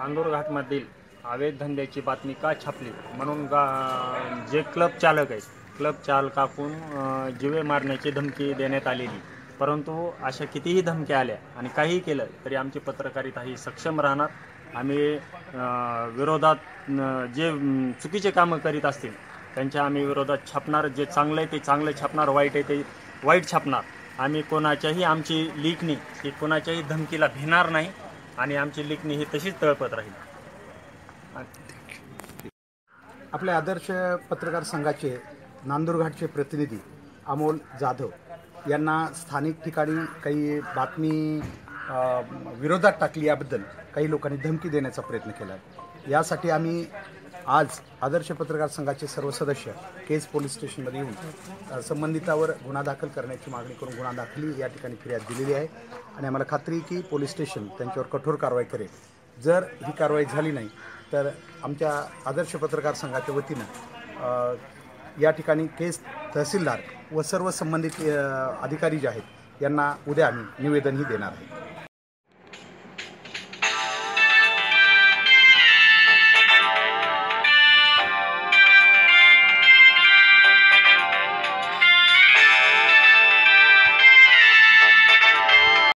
नांदूरघाटमधील अवैध धंद्याची बातमी का छापली? म्हणून गा जे क्लब चालक आहेत क्लब चालकाकून जिवे मारण्याची धमकी देण्यात आलेली. परंतु अशा कितीही धमक्या आल्या आणि काहीही केलं तरी आमची पत्रकारिता ही सक्षम राहणार. आम्ही विरोधात जे चुकीचे कामं करीत असतील त्यांच्या आम्ही विरोधात छापणार. जे चांगलं आहे ते चांगलं छापणार वाईट आहे ते वाईट छापणार. आम्ही कोणाच्याही आमची लिखणी ही कोणाच्याही धमकीला भिणार नाही. आणि आमची लेखणी ही तशीच तळपत राहील. आपले आदर्श पत्रकार संघाचे नांदूरघाटचे प्रतिनिधी अमोल जाधव यांना स्थानिक ठिकाणी काही बातमी विरोधात टाकली याबद्दल काही लोकांनी धमकी देण्याचा प्रयत्न केला. यासाठी आम्ही आज आदर्श पत्रकार संघाचे सर्व सदस्य केज पोलीस स्टेशनमध्ये येऊन संबंधितावर गुन्हा दाखल करण्याची मागणी करून गुन्हा दाखली या ठिकाणी फिर्याद दिलेली आहे. आणि आम्हाला खात्री की पोलीस स्टेशन त्यांच्यावर कठोर कारवाई करेल. जर ही कारवाई झाली नाही तर आमच्या आदर्श पत्रकार संघाच्या वतीनं या ठिकाणी केस तहसीलदार व सर्व संबंधित अधिकारी जे आहेत यांना उद्या आम्ही निवेदनही देणार आहे.